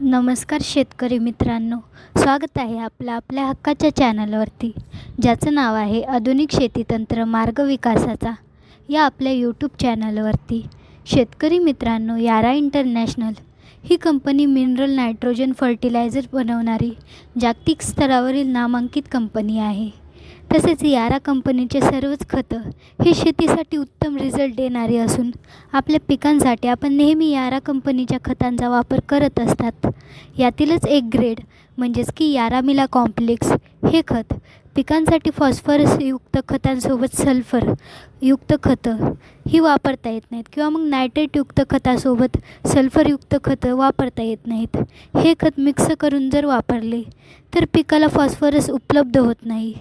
नमस्कार शेतकरी मित्रांनो. स्वागत आहे आपलं आपल्या हक्काच्या चॅनलवरती ज्याचं नाव आहे आधुनिक शेतीतंत्र मार्ग विकासाचा. या आपल्या यूट्यूब चॅनलवरती शेतकरी मित्रांनो यारा इंटरनॅशनल ही कंपनी मिनरल नायट्रोजन फर्टिलायझर बनवणारी जागतिक स्तरावरील नामांकित कंपनी आहे. तसेच यारा कंपनीचे सर्वच खतं हे शेतीसाठी उत्तम रिझल्ट देणारी असून आपल्या पिकांसाठी आपण नेहमी यारा कंपनीच्या खतांचा वापर करत असतात. यातीलच एक ग्रेड म्हणजेच की यारामिला कॉम्प्लेक्स हे खत पिकांसाठी फॉस्फरसयुक्त खतांसोबत सल्फर युक्त खतं ही वापरता येत नाहीत किंवा मग नायट्रेटयुक्त खतासोबत सल्फरयुक्त खतं वापरता येत नाहीत. हे खत मिक्स करून जर वापरले तर पिकाला फॉस्फरस उपलब्ध होत नाही.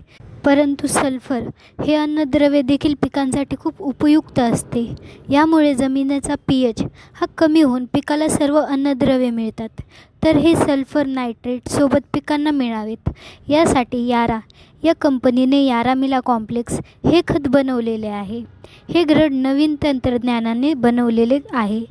परंतु सल्फर हे अन्नद्रव्य देखील पिकांसाठी खूप उपयुक्त असते. यामुळे जमिनीचा पी एच हा कमी होऊन पिकाला सर्व अन्नद्रव्ये मिळतात. तर हे सल्फर नायट्रेट सोबत पिकांना मिळावेत. यासाठी यारा या कंपनीने यारामिला कॉम्प्लेक्स हे खत बनवलेले आहे. हे ग्रड नवीन तंत्रज्ञानाने बनवलेले आहे.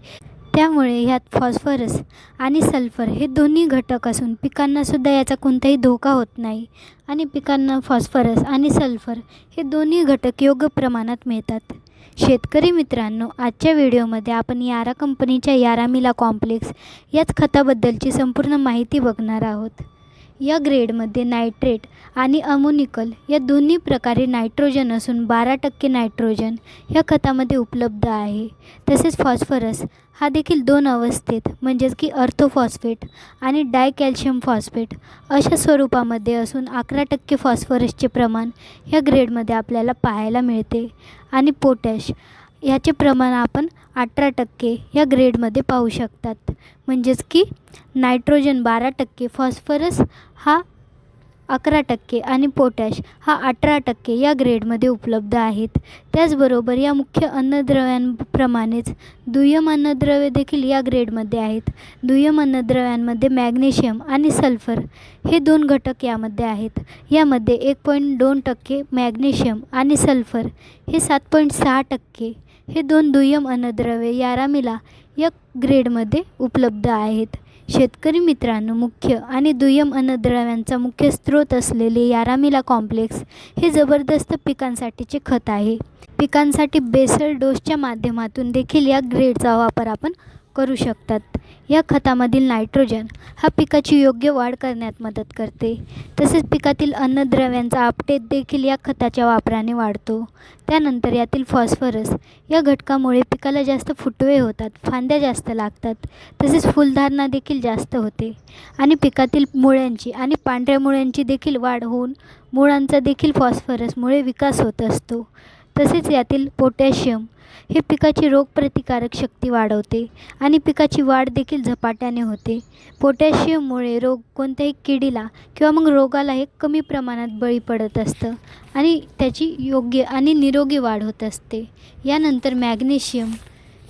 त्यामुळे ह्यात फॉस्फरस आणि सल्फर हे दोन्ही घटक असून पिकांनासुद्धा याचा कोणताही धोका होत नाही. आणि पिकांना फॉस्फरस आणि सल्फर हे दोन्ही घटक योग्य प्रमाणात मिळतात. शेतकरी मित्रांनो आजच्या व्हिडिओमध्ये आपण यारा कंपनीच्या यारामिला कॉम्प्लेक्स याच खताबद्दलची संपूर्ण माहिती बघणार आहोत. या ग्रेडमध्ये नायट्रेट आणि अमोनिकल या दोन्ही प्रकारे नायट्रोजन असून बारा टक्के नायट्रोजन ह्या खतामध्ये उपलब्ध आहे. तसेच फॉस्फरस हा देखील दोन अवस्थेत म्हणजेच की अर्थोफॉस्फेट आणि डायकॅल्शियम फॉस्फेट अशा स्वरूपामध्ये असून अकरा टक्के फॉस्फरसचे प्रमाण ह्या ग्रेडमध्ये आपल्याला पाहायला मिळते. आणि पोटॅश याचे प्रमाण आपण अठरा टक्के ह्या ग्रेडमध्ये पाहू शकतात. म्हणजेच की नायट्रोजन बारा टक्के फॉस्फरस हा अकरा टक्के आणि पोटॅश हा अठरा टक्के या ग्रेडमध्ये उपलब्ध आहेत. त्याचबरोबर या मुख्य अन्नद्रव्यांप्रमाणेच दुय्यम अन्नद्रव्ये देखील या ग्रेडमध्ये आहेत. दुय्यम अन्नद्रव्यांमध्ये मॅग्नेशियम आणि सल्फर हे दोन घटक यामध्ये आहेत. यामध्ये एक पॉईंट दोन टक्के मॅग्नेशियम आणि सल्फर हे सात पॉईंट सहा टक्के हे दोन दुय्यम अन्नद्रव्ये यारामिला या ग्रेडमध्ये उपलब्ध आहेत. शेतकरी मित्रांनो मुख्य आणि दुय्यम अन्नद्रव्यांचा मुख्य स्रोत असलेले यारामिला कॉम्प्लेक्स हे जबरदस्त पिकांसाठीचे खत आहे. पिकांसाठी बेसल डोसच्या माध्यमातून देखील या ग्रेडचा वापर आपण करू शकतात. या खतामधील नायट्रोजन हा पिकाची योग्य वाढ करण्यात मदत करते. तसेच पिकातील अन्नद्रव्यांचा आपटेत देखील या खताच्या वापराने वाढतो. त्यानंतर यातील फॉस्फरस या घटकामुळे पिकाला जास्त फुटवे होतात फांद्या जास्त लागतात. तसेच फुलधारणा देखील जास्त होते. आणि पिकातील मुळ्यांची आणि पांढऱ्या मुळ्यांची देखील वाढ होऊन मुळांचा देखील फॉस्फरसमुळे विकास होत असतो. तसेच यातील पोटॅशियम हे पिकाची रोगप्रतिकारक शक्ती वाढवते आणि पिकाची वाढ देखील झपाट्याने होते. पोटॅशियममुळे रोग कोणत्याही किडीला किंवा मग रोगाला हे कमी प्रमाणात बळी पडत असतं आणि त्याची योग्य आणि निरोगी वाढ होत असते. यानंतर मॅग्नेशियम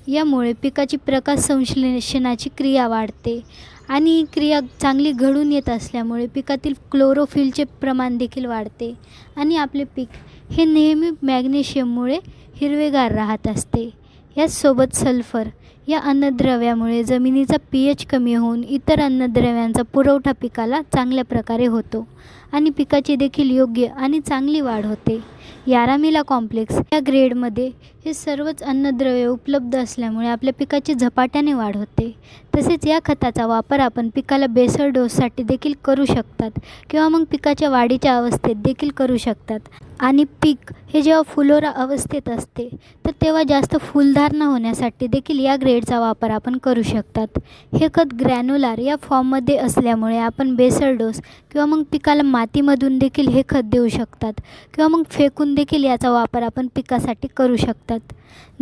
यामुळे पिकाची प्रकाश संश्लेषणाची क्रिया वाढते आणि ही क्रिया चांगली घडून येत असल्यामुळे पिकातील क्लोरोफिलचे प्रमाण देखील वाढते आणि आपले पीक हे नेहमी मॅग्नेशियममुळे हिरवेगार राहत असते. याचसोबत सल्फर या अन्नद्रव्यामुळे जमिनीचा पी एच कमी होऊन इतर अन्नद्रव्यांचा पुरवठा पिकाला चांगल्या प्रकारे होतो आणि पिकाची देखील योग्य आणि चांगली वाढ होते. यारामिला कॉम्प्लेक्स या ग्रेडमध्ये हे सर्वच अन्नद्रव्ये उपलब्ध असल्यामुळे आपल्या पिकाची झपाट्याने वाढ होते. तसेच या खताचा वापर आपण पिकाला बेसळ डोससाठी देखील करू शकतात किंवा मग पिकाच्या वाढीच्या अवस्थेत देखील करू शकतात. आणि पीक हे जेव्हा फुलोरा अवस्थेत असते तर तेव्हा जास्त फुलधारणा होण्यासाठी देखील या ग्रेडचा वापर आपण करू शकतात. हे खत ग्रॅन्युलार या फॉर्ममध्ये असल्यामुळे आपण बेसळ डोस किंवा मग पिकाला मातीमधून देखील हे खत देऊ शकतात किंवा मग फेकून देखील याचा वापर आपण पिकासाठी करू शकतात.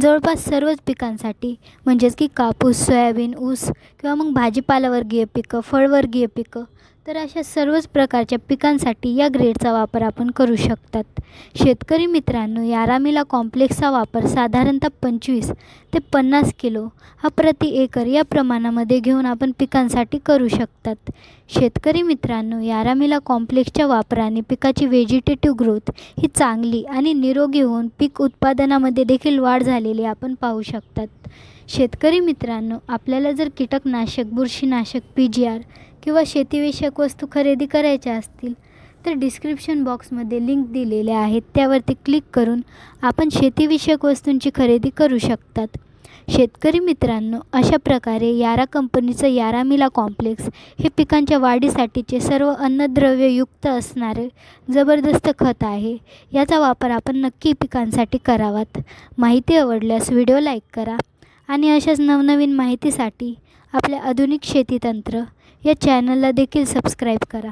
जवळपास सर्वच पिकांसाठी म्हणजेच की कापूस सोयाबीन ऊस किंवा मग भाजीपालावर्गीय पिकं फळवर्गीय पिकं तर अशा सर्वच प्रकारच्या पिकांसाठी या ग्रेडचा वापर आपण करू शकतात. शेतकरी मित्रांनो यारामिला कॉम्प्लेक्सचा वापर साधारणतः पंचवीस ते पन्नास किलो हा प्रति एकर या प्रमाणामध्ये घेऊन आपण पिकांसाठी करू शकतात. शेतकरी मित्रांनो यारामिला कॉम्प्लेक्सच्या वापराने पिकाची व्हेजिटेटिव्ह ग्रोथ ही चांगली आणि निरोगी होऊन पीक उत्पादनामध्ये देखील वाढ झालेली आपण पाहू शकतात. शेतकरी मित्रांनो आपल्याला जर कीटकनाशक बुरशीनाशक पी जी आर किंवा शेतीविषयक वस्तू खरेदी करायच्या असतील तर डिस्क्रिप्शन बॉक्समध्ये लिंक दिलेल्या आहेत. त्यावरती क्लिक करून आपण शेतीविषयक वस्तूंची खरेदी करू शकतात. शेतकरी मित्रांनो अशा प्रकारे यारा कंपनीचं यारामिला कॉम्प्लेक्स हे पिकांच्या वाढीसाठीचे सर्व अन्नद्रव्ययुक्त असणारे जबरदस्त खत आहे. याचा वापर आपण नक्की पिकांसाठी करावात. माहिती आवडल्यास व्हिडिओ लाईक करा. आणि अशाच नवनवीन माहितीसाठी आपल्या आधुनिक शेतीतंत्र या चॅनलला देखील सबस्क्राईब करा.